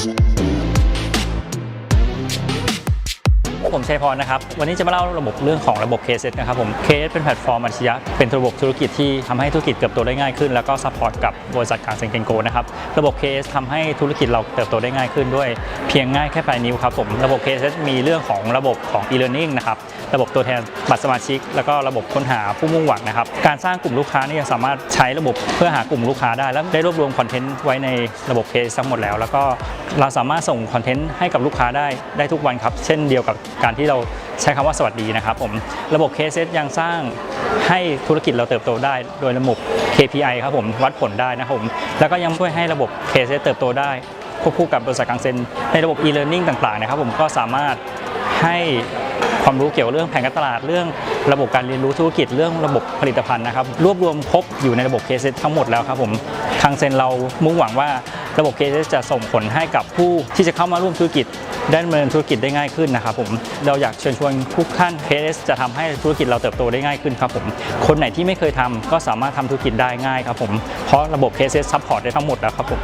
Thank you. ผมชัยพรนะครับ วันนี้จะมาเล่าระบบเรื่องของระบบ KS นะครับผม KS เป็นแพลตฟอร์มอัจฉริยะเป็นระบบธุรกิจที่ทำให้ธุรกิจเติบโตได้ง่ายขึ้น แล้วก็ซัพพอร์ตกับบริษัทกลางเซ็นเกนโกนะครับ ระบบ KSS ทำให้ธุรกิจเราเติบโตได้ง่ายขึ้นด้วย เพียงง่ายแค่ปลายนิ้วครับผม ระบบ KS มีเรื่องของระบบของ e-learning นะครับ ระบบตัวแทนบัตรสมาชิก แล้วก็ระบบค้นหาผู้มุ่งหวังนะครับ การสร้างกลุ่มลูกค้านี่สามารถใช้ระบบเพื่อหากลุ่มลูกค้าได้ แล้วได้รวบรวมคอนเทนต์ไว้ในระบบ KS ทั้งหมดแล้ว แล้วก็เราสามารถส่งคอนเทนต์ให้กับลูกค้าได้ได้ทุกวันครับ เช่นเดียวกับการที่เราใช้คำว่าสวัสดีนะครับผมระบบ KSS ยังสร้างให้ธุรกิจเราเติบโตได้โดยระบบ KPI ครับผมวัดผลได้นะครับผมแล้วก็ยังช่วยให้ระบบ KSS เติบโตได้ควบคู่กับบริษัทกลางเซ็นในระบบ e-learning ต่างๆนะครับผมก็สามารถให้ความรู้เกี่ยวกับเรื่องแผนการตลาดเรื่องระบบการเรียนรู้ธุรกิจเรื่องระบบผลิตภัณฑ์นะครับรวบรวมครบอยู่ในระบบ KSS ทั้งหมดแล้วครับผมทางเซนเรามุ่งหวังว่า ระบบ KSS จะส่งผลให้กับผู้ที่จะเข้ามาร่วมธุรกิจได้ดำเนินธุรกิจได้ง่ายขึ้นนะครับผมเราอยากเชิญชวนทุกท่าน KS จะทำให้ธุรกิจเราเติบโตได้ง่ายขึ้นครับผมคนไหนที่ไม่เคยทำก็สามารถทำธุรกิจได้ง่ายครับผมเพราะระบบ KS ซัพพอร์ตได้ทั้งหมดแล้วครับผม